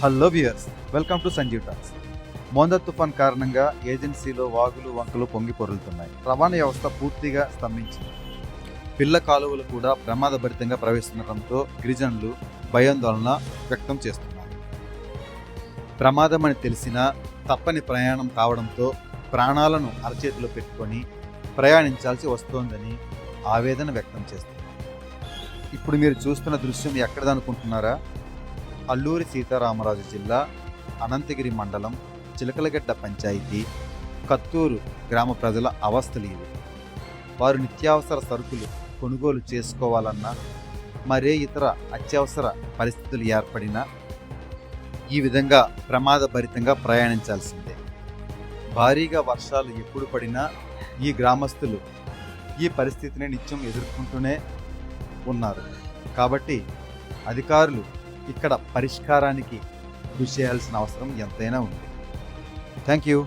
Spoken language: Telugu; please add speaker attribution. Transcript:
Speaker 1: Hello viewers welcome to Sanjeev talks Montha తుఫాన్ కారణంగా ఏజెన్సీలో వాగులు వంకలు పొంగి పొరులుతున్నాయి రవాణా వ్యవస్థ పూర్తిగా స్తంభించింది. పిల్ల కాలువలు కూడా ప్రమాదభరితంగా ప్రవేశించడంతో గిరిజనులు భయాందోళన వ్యక్తం చేస్తున్నారు. ప్రమాదం అని తెలిసినా తప్పని ప్రయాణం కావడంతో ప్రాణాలను అరచేతిలో పెట్టుకొని ప్రయాణించాల్సి వస్తోందని ఆవేదన వ్యక్తం చేస్తున్నారు. ఇప్పుడు మీరు చూస్తున్న దృశ్యం ఎక్కడదనుకుంటున్నారా? అల్లూరి సీతారామరాజు జిల్లా అనంతగిరి మండలం చిలకలగడ్డ పంచాయతీ కత్తూరు గ్రామ ప్రజల అవస్థలు ఇవి. వారు నిత్యావసర సరుకులు కొనుగోలు చేసుకోవాలన్నా మరే ఇతర అత్యవసర పరిస్థితులు ఏర్పడినా ఈ విధంగా ప్రమాదభరితంగా ప్రయాణించాల్సిందే. భారీగా వర్షాలు ఎప్పుడు పడినా ఈ గ్రామస్తులు ఈ పరిస్థితిని నిత్యం ఎదుర్కొంటూనే ఉన్నారు. కాబట్టి అధికారులు ఇక్కడ పరిష్కారానికి కృషి చేయాల్సిన అవసరం ఎంతైనా ఉంది. Thank you